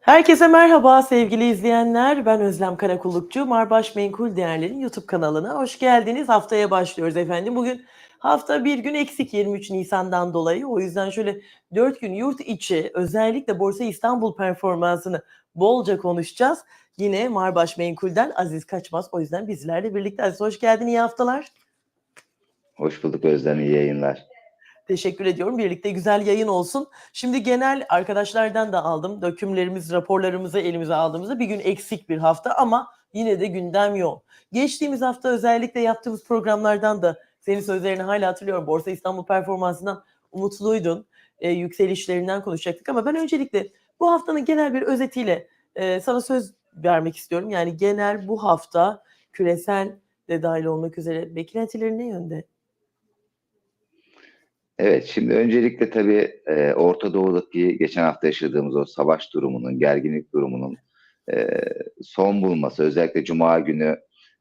Herkese merhaba sevgili izleyenler. Ben Özlem Karakullukçu. Marbaş Menkul Değerler'in YouTube kanalına hoş geldiniz. Haftaya başlıyoruz efendim. Bugün hafta bir gün eksik 23 Nisan'dan dolayı. O yüzden şöyle 4 gün yurt içi özellikle Borsa İstanbul performansını bolca konuşacağız. Yine Marbaş Menkul'den Aziz Kaçmaz. O yüzden bizlerle birlikte. Aziz hoş geldin. İyi haftalar. Hoş bulduk Özlem. iyi yayınlar. Teşekkür ediyorum. Birlikte güzel yayın olsun. Şimdi genel arkadaşlardan da aldım. Dökümlerimiz, raporlarımızı elimize aldığımızda bir gün eksik bir hafta ama yine de gündem yoğun. Geçtiğimiz hafta özellikle yaptığımız programlardan da senin sözlerini hala hatırlıyorum. Borsa İstanbul performansından umutluydun. E, yükselişlerinden konuşacaktık ama ben öncelikle bu haftanın genel bir özetiyle e, sana söz vermek istiyorum. Yani genel bu hafta küresel de dahil olmak üzere beklentileri ne yönde? Evet, şimdi öncelikle tabii e, Orta Doğu'daki geçen hafta yaşadığımız o savaş durumunun, gerginlik durumunun e, son bulması, özellikle Cuma günü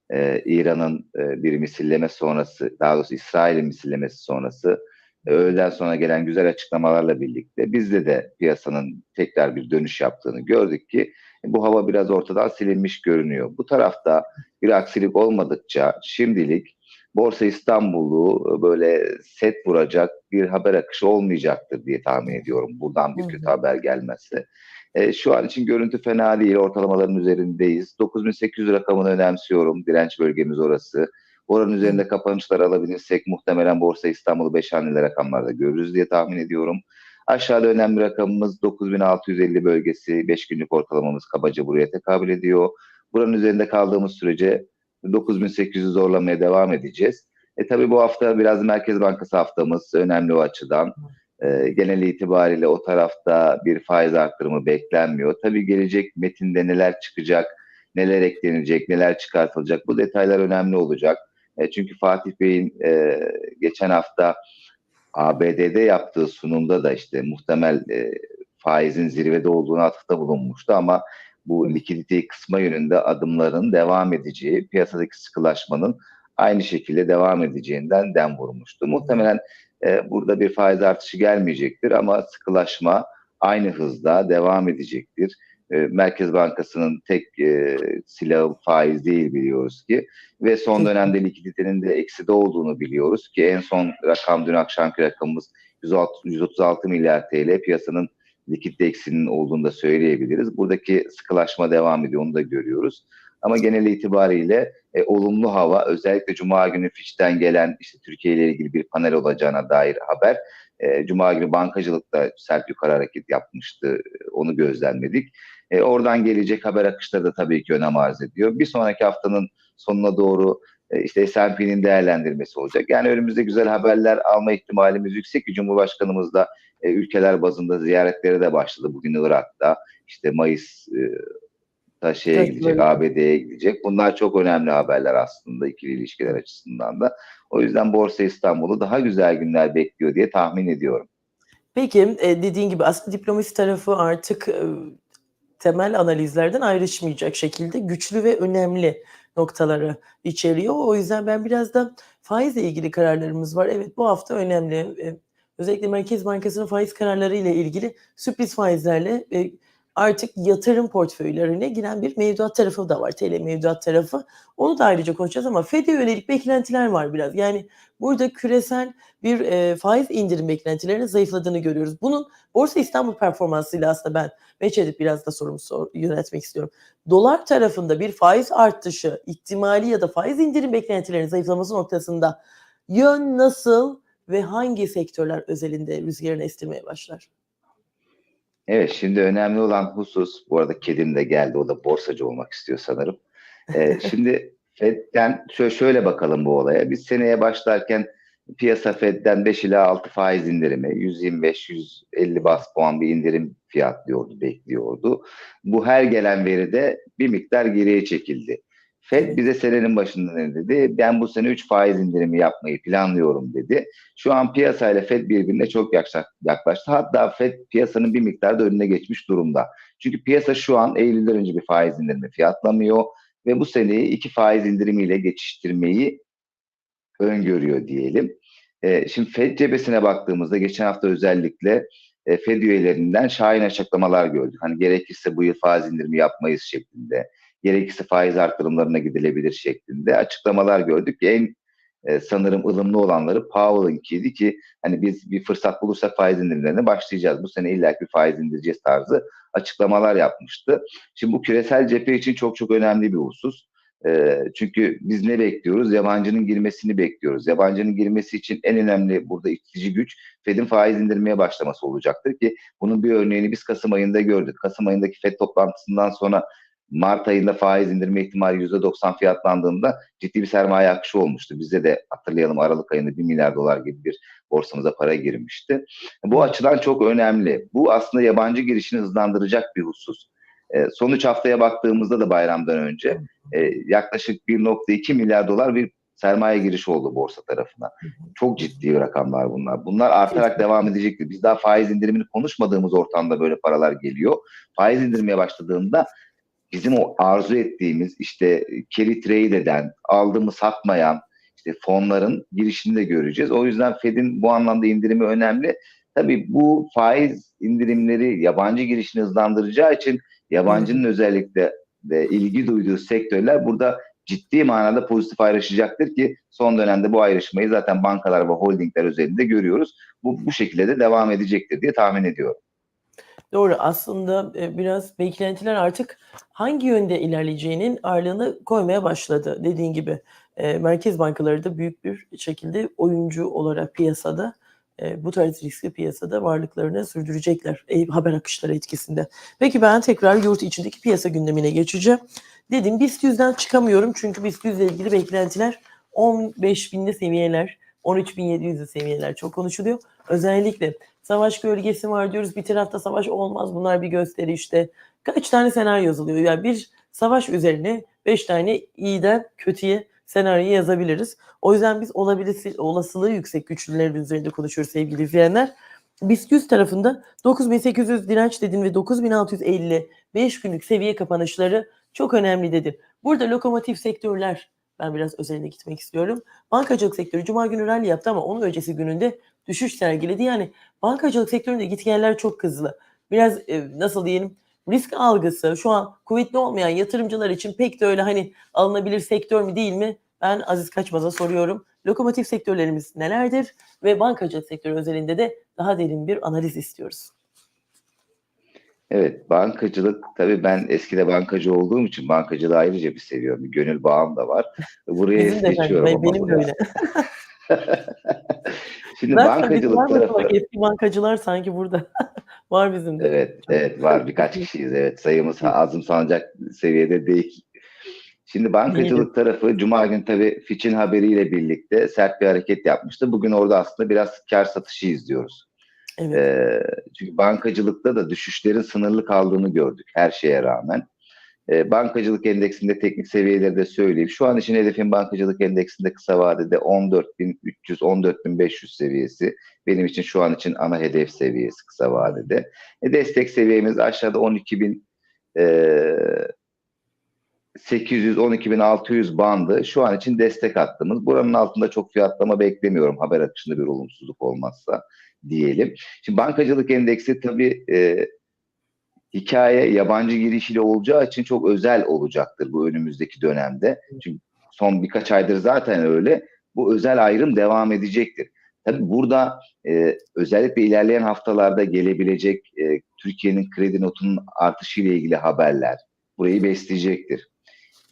e, İran'ın e, bir misilleme sonrası, daha doğrusu İsrail'in misillemesi sonrası, e, öğleden sonra gelen güzel açıklamalarla birlikte bizde de piyasanın tekrar bir dönüş yaptığını gördük ki bu hava biraz ortadan silinmiş görünüyor. Bu tarafta bir aksilik olmadıkça şimdilik Borsa İstanbul'u böyle set vuracak bir haber akışı olmayacaktır diye tahmin ediyorum. Buradan bir kötü haber gelmezse. E, şu an için görüntü fena değil. Ortalamaların üzerindeyiz. 9800 rakamını önemsiyorum. Direnç bölgemiz orası. Oranın üzerinde kapanışlar alabilirsek muhtemelen Borsa İstanbul'u 5 haneli rakamlarda görürüz diye tahmin ediyorum. Aşağıda önemli rakamımız 9650 bölgesi. 5 günlük ortalamamız kabaca buraya tekabül ediyor. Buranın üzerinde kaldığımız sürece 9800'ü zorlamaya devam edeceğiz. E tabii bu hafta biraz Merkez Bankası haftamız önemli o açıdan. E, genel itibariyle o tarafta bir faiz arttırımı beklenmiyor. Tabii gelecek metinde neler çıkacak, neler eklenecek, neler çıkartılacak bu detaylar önemli olacak. E, çünkü Fatih Bey'in e, geçen hafta ABD'de yaptığı sunumda da işte muhtemel e, faizin zirvede olduğunu atıfta bulunmuştu ama bu likiditeyi kısma yönünde adımların devam edeceği, piyasadaki sıkılaşmanın aynı şekilde devam edeceğinden dem vurmuştu. Muhtemelen e, burada bir faiz artışı gelmeyecektir ama sıkılaşma aynı hızda devam edecektir. E, Merkez Bankası'nın tek e, silahı faiz değil biliyoruz ki ve son dönemde likiditenin de ekside olduğunu biliyoruz ki en son rakam dün akşamki rakamımız 136 milyar TL piyasanın likit eksinin olduğunu da söyleyebiliriz. Buradaki sıkılaşma devam ediyor, onu da görüyoruz. Ama genel itibariyle e, olumlu hava, özellikle Cuma günü Fitch'ten gelen işte Türkiye ile ilgili bir panel olacağına dair haber. E, Cuma günü bankacılıkta sert yukarı hareket yapmıştı, onu gözlemledik. E, oradan gelecek haber akışları da tabii ki önem arz ediyor. Bir sonraki haftanın sonuna doğru e, işte S&P'nin değerlendirmesi olacak. Yani önümüzde güzel haberler alma ihtimalimiz yüksek ki Cumhurbaşkanımız da e, ülkeler bazında ziyaretleri de başladı. Bugün Irak'ta işte Mayıs e, da şeye Evet, gidecek. ABD'ye gidecek. Bunlar çok önemli haberler aslında ikili ilişkiler açısından da. O yüzden Borsa İstanbul'u daha güzel günler bekliyor diye tahmin ediyorum. Peki e, dediğin gibi aslında diplomasi tarafı artık e, temel analizlerden ayrışmayacak şekilde güçlü ve önemli noktaları içeriyor. O yüzden ben biraz da faizle ilgili kararlarımız var. Evet bu hafta önemli. Özellikle Merkez Bankası'nın faiz kararları ile ilgili sürpriz faizlerle e, artık yatırım portföylerine giren bir mevduat tarafı da var. TL mevduat tarafı. Onu da ayrıca konuşacağız ama FED'e yönelik beklentiler var biraz. Yani burada küresel bir e, faiz indirim beklentilerinin zayıfladığını görüyoruz. Bunun Borsa İstanbul performansıyla aslında ben meç biraz da sorumu sor, yönetmek istiyorum. Dolar tarafında bir faiz artışı ihtimali ya da faiz indirim beklentilerinin zayıflaması noktasında yön nasıl ve hangi sektörler özelinde rüzgarını estirmeye başlar? Evet, şimdi önemli olan husus, bu arada kedim de geldi, o da borsacı olmak istiyor sanırım. Ee, şimdi Fed'den şöyle, şöyle bakalım bu olaya. Biz seneye başlarken piyasa Fed'den 5 ila 6 faiz indirimi, 125-150 bas puan bir indirim fiyatlıyordu, bekliyordu. Bu her gelen veride bir miktar geriye çekildi. Fed bize senenin başında ne dedi? Ben bu sene 3 faiz indirimi yapmayı planlıyorum dedi. Şu an piyasayla Fed birbirine çok yaklaştı. Hatta Fed piyasanın bir miktar da önüne geçmiş durumda. Çünkü piyasa şu an Eylül'den önce bir faiz indirimi fiyatlamıyor ve bu seneyi iki faiz indirimiyle geçiştirmeyi öngörüyor diyelim. E, şimdi Fed cebesine baktığımızda geçen hafta özellikle e, Fed üyelerinden şahin açıklamalar gördük. Hani gerekirse bu yıl faiz indirimi yapmayız şeklinde, gerekirse faiz artırımlarına gidilebilir şeklinde açıklamalar gördük. En e, sanırım ılımlı olanları Powell'ınkiydi ki hani biz bir fırsat bulursak faiz indirimlerine başlayacağız. Bu sene illaki bir faiz indireceğiz tarzı açıklamalar yapmıştı. Şimdi bu küresel cephe için çok çok önemli bir husus. E, çünkü biz ne bekliyoruz? Yabancının girmesini bekliyoruz. Yabancının girmesi için en önemli burada itici güç Fed'in faiz indirmeye başlaması olacaktır ki bunun bir örneğini biz Kasım ayında gördük. Kasım ayındaki Fed toplantısından sonra Mart ayında faiz indirme ihtimali %90 fiyatlandığında ciddi bir sermaye akışı olmuştu. Bizde de hatırlayalım Aralık ayında 1 milyar dolar gibi bir borsamıza para girmişti. Bu açıdan çok önemli. Bu aslında yabancı girişini hızlandıracak bir husus. E, son 3 haftaya baktığımızda da bayramdan önce e, yaklaşık 1.2 milyar dolar bir sermaye girişi oldu borsa tarafına. Çok ciddi rakamlar bunlar. Bunlar artarak devam edecektir. Biz daha faiz indirimini konuşmadığımız ortamda böyle paralar geliyor. Faiz indirmeye başladığında bizim o arzu ettiğimiz işte carry trade eden, aldığımı satmayan işte fonların girişini de göreceğiz. O yüzden Fed'in bu anlamda indirimi önemli. Tabii bu faiz indirimleri yabancı girişini hızlandıracağı için yabancının özellikle de ilgi duyduğu sektörler burada ciddi manada pozitif ayrışacaktır ki son dönemde bu ayrışmayı zaten bankalar ve holdingler üzerinde görüyoruz. Bu bu şekilde de devam edecektir diye tahmin ediyorum. Doğru. Aslında e, biraz beklentiler artık hangi yönde ilerleyeceğinin ağırlığını koymaya başladı. Dediğin gibi e, merkez bankaları da büyük bir şekilde oyuncu olarak piyasada e, bu tarz riskli piyasada varlıklarını sürdürecekler haber akışları etkisinde. Peki ben tekrar yurt içindeki piyasa gündemine geçeceğim. Dedim BIST 100'den çıkamıyorum çünkü BIST 100 ile ilgili beklentiler 15 binde seviyeler, 13.700'lü seviyeler çok konuşuluyor. Özellikle savaş gölgesi var diyoruz. Bir tarafta savaş olmaz. Bunlar bir gösteri işte. Kaç tane senaryo yazılıyor? Yani bir savaş üzerine 5 tane iyiden kötüye senaryo yazabiliriz. O yüzden biz olabilir olasılığı yüksek güçlülerin üzerinde konuşuyoruz sevgili izleyenler. BIST 100 tarafında 9800 direnç dedin ve 9650 5 günlük seviye kapanışları çok önemli dedim. Burada lokomotif sektörler ben biraz özeline gitmek istiyorum. Bankacılık sektörü Cuma günü rally yaptı ama onun öncesi gününde düşüş sergiledi. Yani bankacılık sektöründe gitgeller çok hızlı. Biraz e, nasıl diyelim risk algısı şu an kuvvetli olmayan yatırımcılar için pek de öyle hani alınabilir sektör mü değil mi? Ben Aziz Kaçmaz'a soruyorum. Lokomotif sektörlerimiz nelerdir ve bankacılık sektörü özelinde de daha derin bir analiz istiyoruz. Evet, bankacılık tabii ben eskide bankacı olduğum için bankacılığı ayrıca bir seviyorum. Bir gönül bağım da var. Buraya Bizim de geçiyorum. benim, benim de öyle. Şimdi Zaten bankacılık tarafı. bak, eski bankacılar sanki burada. var bizim de. Evet, evet var birkaç kişiyiz. Evet, sayımız azım sanacak seviyede değil. Şimdi bankacılık tarafı Cuma günü tabii Fitch'in haberiyle birlikte sert bir hareket yapmıştı. Bugün orada aslında biraz kar satışı izliyoruz. Evet. Ee, çünkü bankacılıkta da düşüşlerin sınırlı kaldığını gördük her şeye rağmen. Ee, bankacılık endeksinde teknik seviyeleri de söyleyeyim. Şu an için hedefin bankacılık endeksinde kısa vadede 14.300-14.500 seviyesi. Benim için şu an için ana hedef seviyesi kısa vadede. E, destek seviyemiz aşağıda 12.000 e, 800-12.600 bandı şu an için destek attığımız. Buranın altında çok fiyatlama beklemiyorum haber akışında bir olumsuzluk olmazsa diyelim. Şimdi bankacılık endeksi tabii e, hikaye yabancı girişiyle olacağı için çok özel olacaktır bu önümüzdeki dönemde. Çünkü son birkaç aydır zaten öyle. Bu özel ayrım devam edecektir. Tabii burada e, özellikle ilerleyen haftalarda gelebilecek e, Türkiye'nin kredi notunun artışıyla ilgili haberler burayı besleyecektir.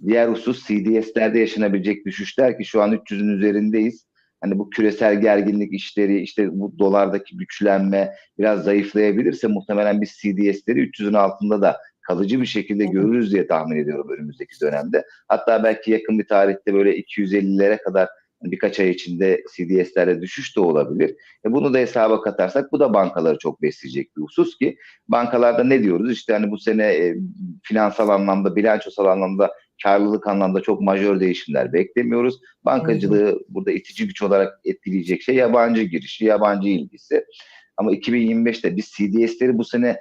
Diğer husus CDS'lerde yaşanabilecek düşüşler ki şu an 300'ün üzerindeyiz. Hani bu küresel gerginlik işleri, işte bu dolardaki güçlenme biraz zayıflayabilirse muhtemelen biz CDS'leri 300'ün altında da kalıcı bir şekilde görürüz diye tahmin ediyorum önümüzdeki dönemde. Hatta belki yakın bir tarihte böyle 250'lere kadar birkaç ay içinde CDS'lerde düşüş de olabilir. E bunu da hesaba katarsak bu da bankaları çok besleyecek bir husus ki bankalarda ne diyoruz? İşte hani bu sene e, finansal anlamda, bilançosal anlamda karlılık anlamda çok majör değişimler beklemiyoruz. Bankacılığı hı. burada itici güç olarak etkileyecek şey yabancı girişi, yabancı ilgisi. Ama 2025'te biz CDS'leri bu sene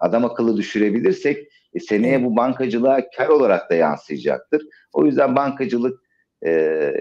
adam akıllı düşürebilirsek e, seneye bu bankacılığa kar olarak da yansıyacaktır. O yüzden bankacılık e,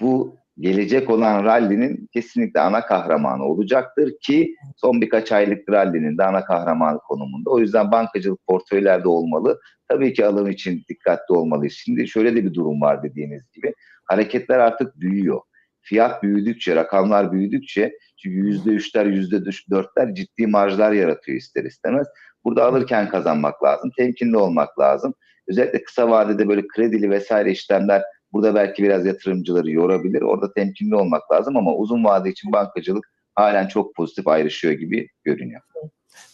bu gelecek olan rallinin kesinlikle ana kahramanı olacaktır ki son birkaç aylık rallinin de ana kahramanı konumunda. O yüzden bankacılık portföylerde olmalı. Tabii ki alım için dikkatli olmalıyız. Şimdi şöyle de bir durum var dediğiniz gibi. Hareketler artık büyüyor. Fiyat büyüdükçe, rakamlar büyüdükçe çünkü yüzde üçler, yüzde dörtler ciddi marjlar yaratıyor ister istemez. Burada alırken kazanmak lazım, temkinli olmak lazım. Özellikle kısa vadede böyle kredili vesaire işlemler burada belki biraz yatırımcıları yorabilir. Orada temkinli olmak lazım ama uzun vade için bankacılık halen çok pozitif ayrışıyor gibi görünüyor.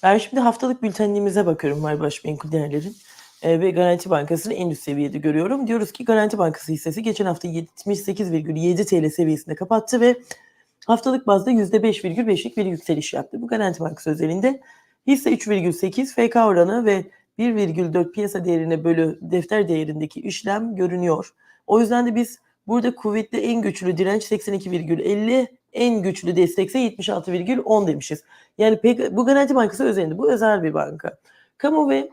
Ben şimdi haftalık bültenliğimize bakıyorum Marbaş Menkul Değerler'in e, ve Garanti Bankası'nı en üst seviyede görüyorum. Diyoruz ki Garanti Bankası hissesi geçen hafta 78,7 TL seviyesinde kapattı ve haftalık bazda %5,5'lik bir yükseliş yaptı. Bu Garanti Bankası özelinde hisse 3,8 FK oranı ve 1,4 piyasa değerine bölü defter değerindeki işlem görünüyor. O yüzden de biz burada kuvvetli en güçlü direnç 82,50, en güçlü destekse 76,10 demişiz. Yani pek, bu Garanti Bankası özelinde bu özel bir banka. Kamu ve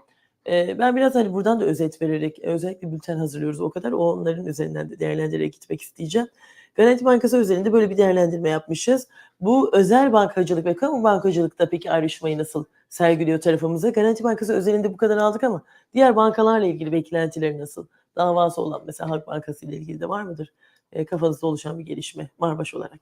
e, ben biraz hani buradan da özet vererek özellikle bülten hazırlıyoruz o kadar onların üzerinden de değerlendirerek gitmek isteyeceğim. Garanti Bankası özelinde böyle bir değerlendirme yapmışız. Bu özel bankacılık ve kamu bankacılıkta peki ayrışmayı nasıl sergiliyor tarafımıza? Garanti Bankası özelinde bu kadar aldık ama diğer bankalarla ilgili beklentileri nasıl? Davası olan mesela Halk Bankası ile ilgili de var mıdır? E, kafanızda oluşan bir gelişme Marbaş olarak.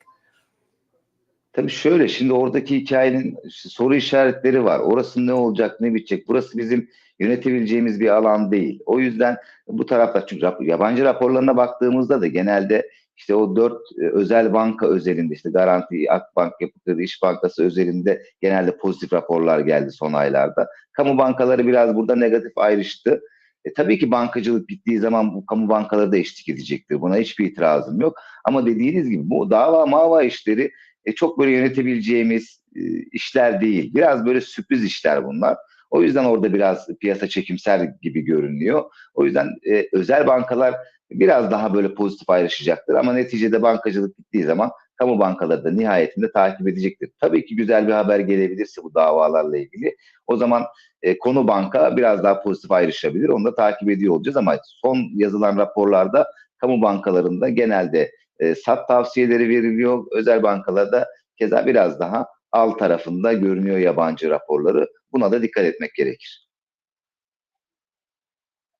Tabii şöyle şimdi oradaki hikayenin soru işaretleri var. Orası ne olacak, ne bitecek? Burası bizim yönetebileceğimiz bir alan değil. O yüzden bu tarafta çünkü yabancı raporlarına baktığımızda da genelde işte o dört e, özel banka özelinde işte Garanti, Akbank, Yapı Kredi, İş Bankası özelinde genelde pozitif raporlar geldi son aylarda. Kamu bankaları biraz burada negatif ayrıştı. E, tabii ki bankacılık bittiği zaman bu kamu bankaları da eşlik edecektir. Buna hiçbir itirazım yok. Ama dediğiniz gibi bu dava mava işleri e, çok böyle yönetebileceğimiz e, işler değil. Biraz böyle sürpriz işler bunlar. O yüzden orada biraz piyasa çekimser gibi görünüyor. O yüzden e, özel bankalar biraz daha böyle pozitif ayrışacaktır. Ama neticede bankacılık bittiği zaman kamu bankaları da nihayetinde takip edecektir. Tabii ki güzel bir haber gelebilirse bu davalarla ilgili. O zaman e, konu banka biraz daha pozitif ayrışabilir. Onu da takip ediyor olacağız ama son yazılan raporlarda kamu bankalarında genelde e, sat tavsiyeleri veriliyor. Özel bankalarda keza biraz daha alt tarafında görünüyor yabancı raporları. Buna da dikkat etmek gerekir.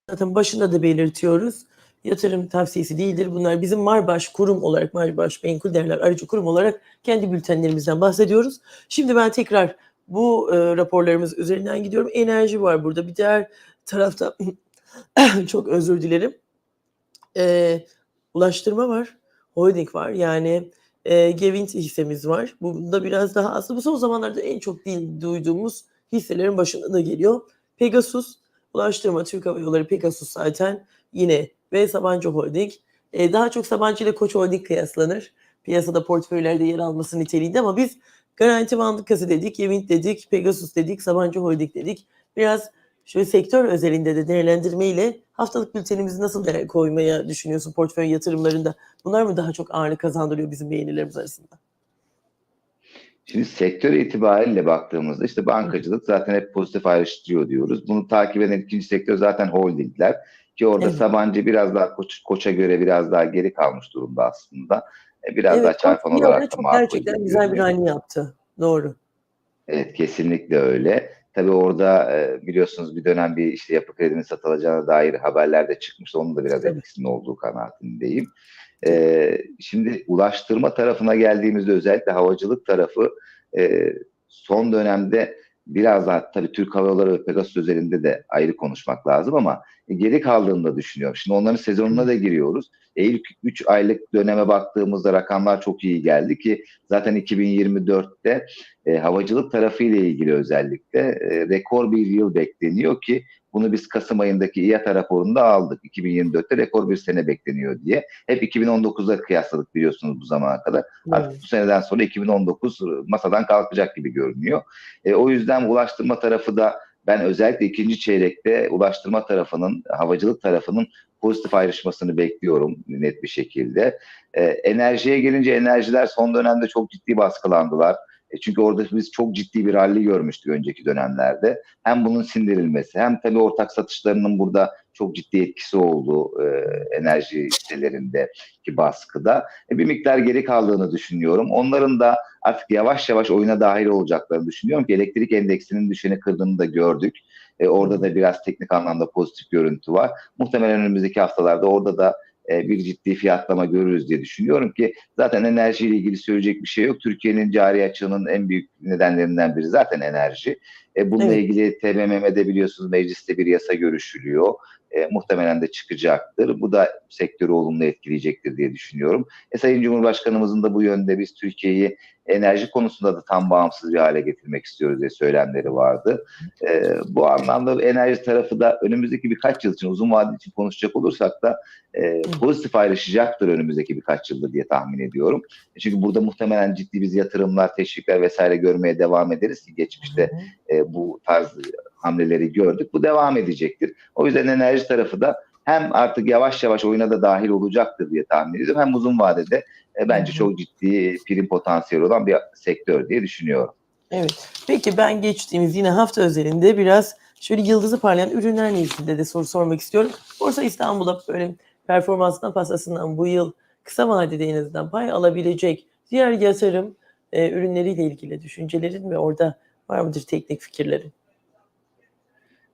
Zaten başında da belirtiyoruz. Yatırım tavsiyesi değildir. Bunlar bizim Marbaş kurum olarak, Marbaş Menkul Değerler Aracı Kurum olarak kendi bültenlerimizden bahsediyoruz. Şimdi ben tekrar bu e, raporlarımız üzerinden gidiyorum. Enerji var burada. Bir diğer tarafta çok özür dilerim. E, ulaştırma var. Holding var. Yani e, Gevint hissemiz var. Bunda biraz daha aslında bu son zamanlarda en çok değil duyduğumuz hisselerin başında da geliyor. Pegasus, Ulaştırma, Türk Hava Yolları, Pegasus zaten yine ve Sabancı Holding. E, daha çok Sabancı ile Koç Holding kıyaslanır. Piyasada portföylerde yer alması niteliğinde ama biz Garanti Bankası dedik, Gevint dedik, Pegasus dedik, Sabancı Holding dedik. Biraz şöyle sektör özelinde de değerlendirmeyle haftalık bültenimizi nasıl koymaya düşünüyorsun portföy yatırımlarında? Bunlar mı daha çok ağırlık kazandırıyor bizim beğenilerimiz arasında? Şimdi sektör itibariyle baktığımızda işte bankacılık zaten hep pozitif ayrıştırıyor diyoruz. Bunu takip eden ikinci sektör zaten holdingler. Ki orada evet. Sabancı biraz daha koç, koça göre biraz daha geri kalmış durumda aslında. Biraz evet, daha çarpan olarak da çok gerçekten güzel bir hali yaptı. Doğru. Evet kesinlikle öyle. Tabii orada biliyorsunuz bir dönem bir işte yapı kredinin satılacağına dair haberler de çıkmıştı. Onun da biraz evet. etkisinin olduğu kanaatindeyim. Ee, şimdi ulaştırma tarafına geldiğimizde özellikle havacılık tarafı e, son dönemde biraz daha tabii Türk Hava Yolları ve Pegasus özelinde de ayrı konuşmak lazım ama geri kaldığını da düşünüyorum. Şimdi onların sezonuna da giriyoruz. E ilk 3 aylık döneme baktığımızda rakamlar çok iyi geldi ki zaten 2024'te e, havacılık tarafı ile ilgili özellikle e, rekor bir yıl bekleniyor ki bunu biz Kasım ayındaki İATA raporunda aldık. 2024'te rekor bir sene bekleniyor diye. Hep 2019'da kıyasladık biliyorsunuz bu zamana kadar. Evet. Artık bu seneden sonra 2019 masadan kalkacak gibi görünüyor. E, o yüzden ulaştırma tarafı da ben özellikle ikinci çeyrekte ulaştırma tarafının, havacılık tarafının pozitif ayrışmasını bekliyorum net bir şekilde. E, enerjiye gelince enerjiler son dönemde çok ciddi baskılandılar. E çünkü orada biz çok ciddi bir rally görmüştük önceki dönemlerde. Hem bunun sindirilmesi hem tabii ortak satışlarının burada çok ciddi etkisi oldu e, enerji sitelerindeki baskıda. E, bir miktar geri kaldığını düşünüyorum. Onların da artık yavaş yavaş oyuna dahil olacaklarını düşünüyorum ki elektrik endeksinin düşeni kırdığını da gördük. E, orada da biraz teknik anlamda pozitif görüntü var. Muhtemelen önümüzdeki haftalarda orada da e, bir ciddi fiyatlama görürüz diye düşünüyorum ki zaten enerjiyle ilgili söyleyecek bir şey yok. Türkiye'nin cari açığının en büyük nedenlerinden biri zaten enerji. E, bununla Evet. ilgili TBMM'de biliyorsunuz mecliste bir yasa görüşülüyor. E, muhtemelen de çıkacaktır. Bu da sektörü olumlu etkileyecektir diye düşünüyorum. E, Sayın Cumhurbaşkanımızın da bu yönde biz Türkiye'yi enerji konusunda da tam bağımsız bir hale getirmek istiyoruz diye söylemleri vardı. E, bu anlamda enerji tarafı da önümüzdeki birkaç yıl için uzun vadeli için konuşacak olursak da e, pozitif ayrışacaktır önümüzdeki birkaç yılda diye tahmin ediyorum. E, Çünkü burada muhtemelen ciddi biz yatırımlar, teşvikler vesaire görmeye devam ederiz ki geçmişte e, bu tarz hamleleri gördük. Bu devam edecektir. O yüzden enerji tarafı da hem artık yavaş yavaş oyuna da dahil olacaktır diye tahmin ediyorum. Hem uzun vadede e, bence çok ciddi prim potansiyeli olan bir sektör diye düşünüyorum. Evet. Peki ben geçtiğimiz yine hafta özelinde biraz şöyle yıldızı parlayan ürünlerle ilgili de soru sormak istiyorum. Borsa İstanbul'a böyle performansından pastasından bu yıl kısa vadede en azından pay alabilecek diğer yatırım e, ürünleriyle ilgili düşüncelerin ve orada var mıdır teknik fikirlerin?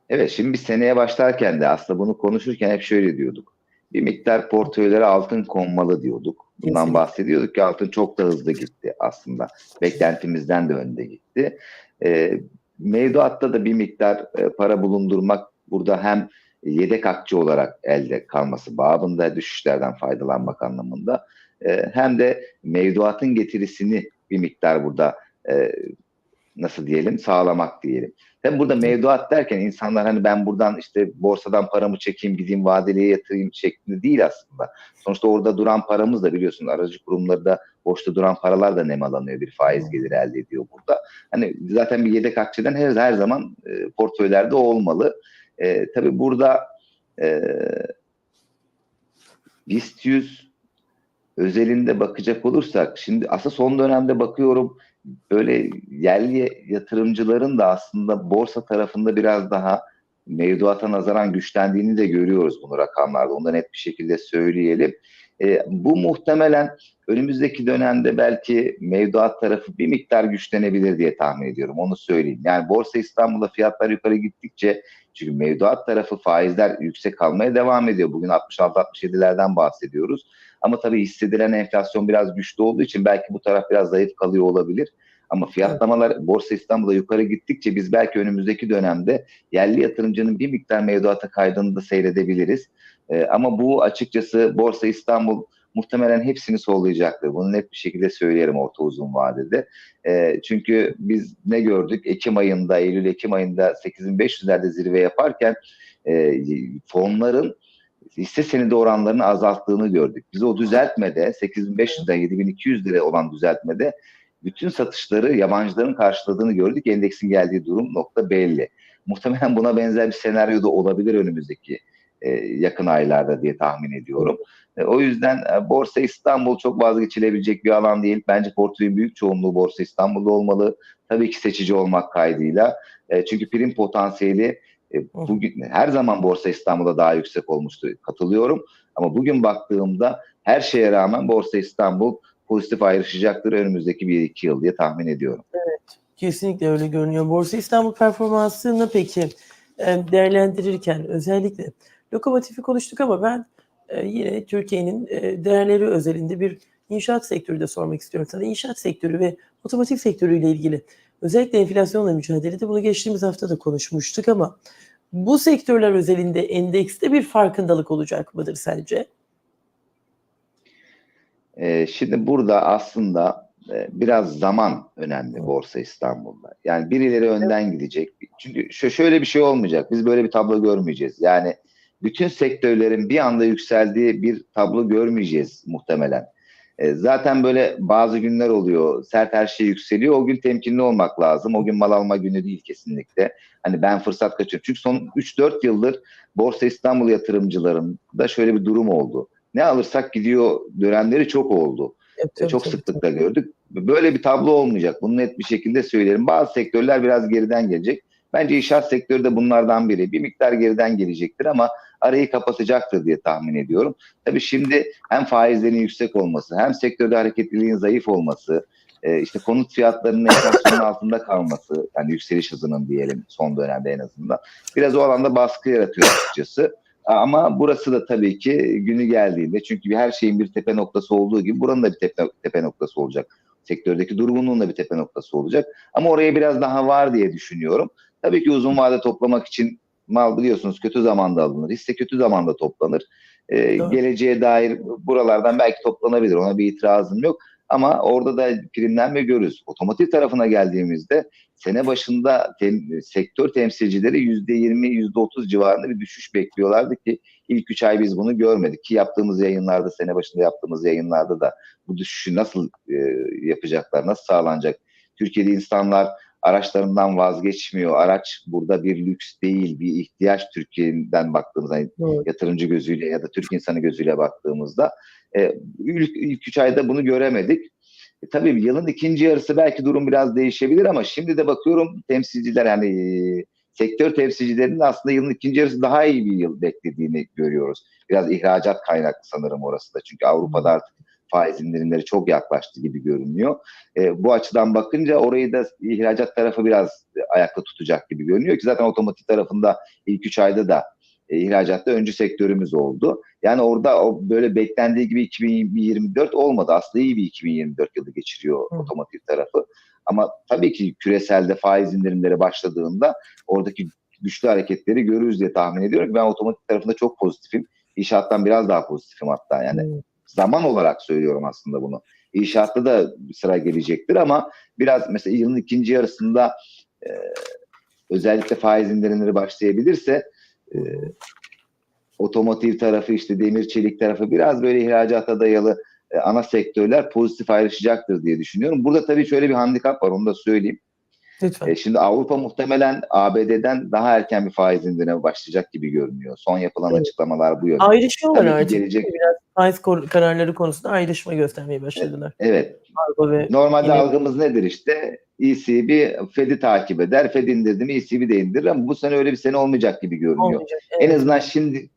Evet şimdi biz seneye başlarken de aslında bunu konuşurken hep şöyle diyorduk. Bir miktar portföylere altın konmalı diyorduk. Bundan Kesinlikle. bahsediyorduk ki altın çok da hızlı gitti aslında. Beklentimizden de önde gitti. E, mevduatta da bir miktar e, para bulundurmak burada hem yedek akçe olarak elde kalması babında düşüşlerden faydalanmak anlamında e, hem de mevduatın getirisini bir miktar burada e, nasıl diyelim sağlamak diyelim. Tabii burada mevduat derken insanlar hani ben buradan işte borsadan paramı çekeyim gideyim vadeliye yatırayım şeklinde değil aslında. Sonuçta orada duran paramız da biliyorsun aracı kurumları da boşta duran paralar da nemalanıyor bir faiz geliri elde ediyor burada. Hani zaten bir yedek akçeden her, her zaman e, portföylerde olmalı. E, tabii burada e, BIST 100 özelinde bakacak olursak şimdi aslında son dönemde bakıyorum böyle yerli yatırımcıların da aslında borsa tarafında biraz daha mevduata nazaran güçlendiğini de görüyoruz bunu rakamlarda. Onu da net bir şekilde söyleyelim. E, bu muhtemelen önümüzdeki dönemde belki mevduat tarafı bir miktar güçlenebilir diye tahmin ediyorum. Onu söyleyeyim. Yani Borsa İstanbul'da fiyatlar yukarı gittikçe çünkü mevduat tarafı faizler yüksek kalmaya devam ediyor. Bugün 66-67'lerden bahsediyoruz. Ama tabii hissedilen enflasyon biraz güçlü olduğu için belki bu taraf biraz zayıf kalıyor olabilir. Ama fiyatlamalar Borsa İstanbul'da yukarı gittikçe biz belki önümüzdeki dönemde yerli yatırımcının bir miktar mevduata kaydığını da seyredebiliriz. Ee, ama bu açıkçası Borsa İstanbul muhtemelen hepsini sollayacaktır. Bunu net bir şekilde söyleyelim orta uzun vadede. Ee, çünkü biz ne gördük? Ekim ayında, Eylül-Ekim ayında 8500'lerde zirve yaparken e, fonların hisse senedi oranlarını azalttığını gördük. Biz o düzeltmede 8500'den 7200 lira olan düzeltmede bütün satışları yabancıların karşıladığını gördük. Endeksin geldiği durum nokta belli. Muhtemelen buna benzer bir senaryo da olabilir önümüzdeki e, yakın aylarda diye tahmin ediyorum. E, o yüzden e, Borsa İstanbul çok vazgeçilebilecek bir alan değil. Bence portföyün büyük çoğunluğu Borsa İstanbul'da olmalı. Tabii ki seçici olmak kaydıyla. E, çünkü prim potansiyeli e, bugün her zaman Borsa İstanbul'da daha yüksek olmuştu. Katılıyorum. Ama bugün baktığımda her şeye rağmen Borsa İstanbul pozitif ayrışacaktır önümüzdeki bir iki yıl diye tahmin ediyorum. Kesinlikle öyle görünüyor. Borsa İstanbul performansını peki e, değerlendirirken özellikle lokomotifi konuştuk ama ben e, yine Türkiye'nin e, değerleri özelinde bir inşaat sektörü de sormak istiyorum sana. İnşaat sektörü ve otomotiv sektörüyle ilgili özellikle enflasyonla mücadelede bunu geçtiğimiz hafta da konuşmuştuk ama bu sektörler özelinde endekste bir farkındalık olacak mıdır sence? Ee, şimdi burada aslında e, biraz zaman önemli Borsa İstanbul'da. Yani birileri önden gidecek. Çünkü şö- şöyle bir şey olmayacak. Biz böyle bir tablo görmeyeceğiz. Yani bütün sektörlerin bir anda yükseldiği bir tablo görmeyeceğiz muhtemelen. E, zaten böyle bazı günler oluyor. Sert her şey yükseliyor. O gün temkinli olmak lazım. O gün mal alma günü değil kesinlikle. Hani ben fırsat kaçırıyorum. Çünkü son 3-4 yıldır Borsa İstanbul yatırımcılarında şöyle bir durum oldu. Ne alırsak gidiyor dönemleri çok oldu. E, çok sıklıkla gördük. Böyle bir tablo olmayacak. Bunu net bir şekilde söyleyelim. Bazı sektörler biraz geriden gelecek. Bence inşaat sektörü de bunlardan biri. Bir miktar geriden gelecektir ama arayı kapatacaktır diye tahmin ediyorum. Tabii şimdi hem faizlerin yüksek olması, hem sektörde hareketliliğin zayıf olması, e, işte konut fiyatlarının enflasyonun altında kalması, yani yükseliş hızının diyelim son dönemde en azından biraz o alanda baskı yaratıyor açıkçası. Ama burası da tabii ki günü geldiğinde çünkü her şeyin bir tepe noktası olduğu gibi buranın da bir tepe, tepe noktası olacak. Sektördeki durgunluğun da bir tepe noktası olacak. Ama oraya biraz daha var diye düşünüyorum. Tabii ki uzun vade toplamak için mal biliyorsunuz kötü zamanda alınır. Hisse kötü zamanda toplanır. Ee, geleceğe dair buralardan belki toplanabilir. Ona bir itirazım yok. Ama orada da primlenme görürüz. Otomotiv tarafına geldiğimizde sene başında tem- sektör temsilcileri %20, %30 civarında bir düşüş bekliyorlardı ki ilk 3 ay biz bunu görmedik. Ki yaptığımız yayınlarda, sene başında yaptığımız yayınlarda da bu düşüşü nasıl e, yapacaklar, nasıl sağlanacak? Türkiye'de insanlar araçlarından vazgeçmiyor. Araç burada bir lüks değil, bir ihtiyaç Türkiye'den baktığımızda, hani Doğru. yatırımcı gözüyle ya da Türk insanı gözüyle baktığımızda e, ilk, ilk üç ayda bunu göremedik. E, tabii yılın ikinci yarısı belki durum biraz değişebilir ama şimdi de bakıyorum temsilciler yani e, sektör temsilcilerinin aslında yılın ikinci yarısı daha iyi bir yıl beklediğini görüyoruz. Biraz ihracat kaynaklı sanırım orası da. Çünkü Avrupa'da artık faiz indirimleri çok yaklaştı gibi görünüyor. E, bu açıdan bakınca orayı da ihracat tarafı biraz ayakta tutacak gibi görünüyor ki zaten otomotiv tarafında ilk üç ayda da e, ihracatta öncü sektörümüz oldu. Yani orada o böyle beklendiği gibi 2024 olmadı. Aslında iyi bir 2024 yılı geçiriyor Hı. otomotiv tarafı. Ama tabii ki küreselde faiz indirimleri başladığında oradaki güçlü hareketleri görürüz diye tahmin ediyorum. Ben otomotiv tarafında çok pozitifim. İnşaattan biraz daha pozitifim hatta yani. Hmm. Zaman olarak söylüyorum aslında bunu. İnşaatta da sıra gelecektir ama biraz mesela yılın ikinci yarısında e, özellikle faiz indirimleri başlayabilirse e, otomotiv tarafı işte demir çelik tarafı biraz böyle ihracata dayalı e, ana sektörler pozitif ayrışacaktır diye düşünüyorum. Burada tabii şöyle bir handikap var onu da söyleyeyim. Lütfen. E, şimdi Avrupa muhtemelen ABD'den daha erken bir faiz indirime başlayacak gibi görünüyor. Son yapılan Evet. açıklamalar bu yönde. Ayrışıyorlar artık. gelecek- Biraz faiz kor- kararları konusunda ayrışma göstermeye başladılar. Evet. Ve Normalde Yine- algımız nedir işte? ECB Fed'i takip eder. Fed indirdi mi ECB de indirir ama bu sene öyle bir sene olmayacak gibi görünüyor. olmayacak. En Evet. azından şimdi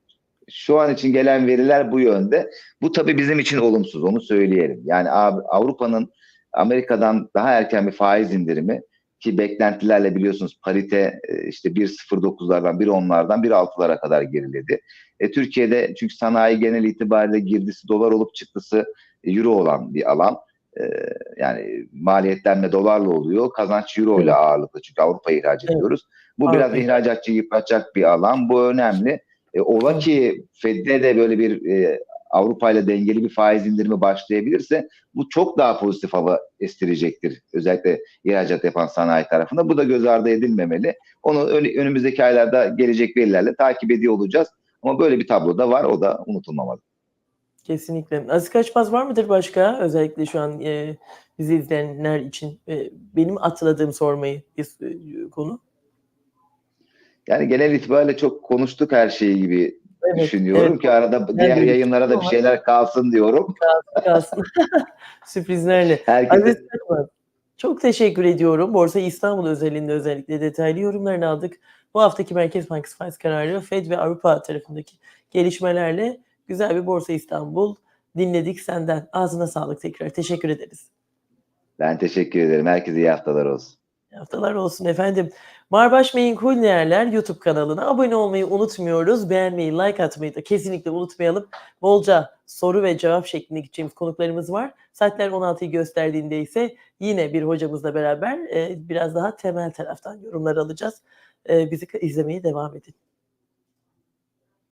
şu an için gelen veriler bu yönde. Bu tabii bizim için olumsuz onu söyleyelim. Yani Av- Avrupa'nın Amerika'dan daha erken bir faiz indirimi ki beklentilerle biliyorsunuz parite e, işte 1.09'lardan 1.10'lardan 1.6'lara kadar geriledi. E, Türkiye'de çünkü sanayi genel itibariyle girdisi dolar olup çıktısı euro olan bir alan. E, yani maliyetlenme dolarla oluyor. Kazanç euro ile Evet. ağırlıklı çünkü Avrupa'ya ihraç Evet. ediyoruz. Bu Avrupa biraz ihraç. ihracatçıyı yıpratacak bir alan. Bu önemli. E, ola Evet. ki Fed'de de böyle bir e, Avrupa ile dengeli bir faiz indirimi başlayabilirse bu çok daha pozitif hava estirecektir. Özellikle ihracat yapan sanayi tarafında. Bu da göz ardı edilmemeli. Onu ön- önümüzdeki aylarda gelecek verilerle takip ediyor olacağız. Ama böyle bir tablo da var. O da unutulmamalı. Kesinlikle. Aziz Kaçmaz var mıdır başka? Özellikle şu an e, bizi izleyenler için e, benim atladığım sormayı bir e, konu. Yani genel itibariyle çok konuştuk her şeyi gibi Evet, düşünüyorum evet. ki arada Ben diğer yayınlara da bir ama- şeyler kalsın diyorum. Kalsın. Sürprizlerle. Herkese Aziz çok teşekkür ediyorum. Borsa İstanbul özelinde özellikle detaylı yorumlarını aldık. Bu haftaki Merkez Bankası faiz kararı, Fed ve Avrupa tarafındaki gelişmelerle güzel bir Borsa İstanbul dinledik senden. Ağzına sağlık tekrar. Teşekkür ederiz. ben teşekkür ederim. Herkese iyi haftalar olsun. İyi Haftalar olsun efendim. Marbaş Menkul Değerler YouTube kanalına abone olmayı unutmuyoruz. Beğenmeyi, like atmayı da kesinlikle unutmayalım. Bolca soru ve cevap şeklinde gideceğimiz konuklarımız var. Saatler 16'yı gösterdiğinde ise yine bir hocamızla beraber e, biraz daha temel taraftan yorumlar alacağız. E, bizi izlemeye devam edin.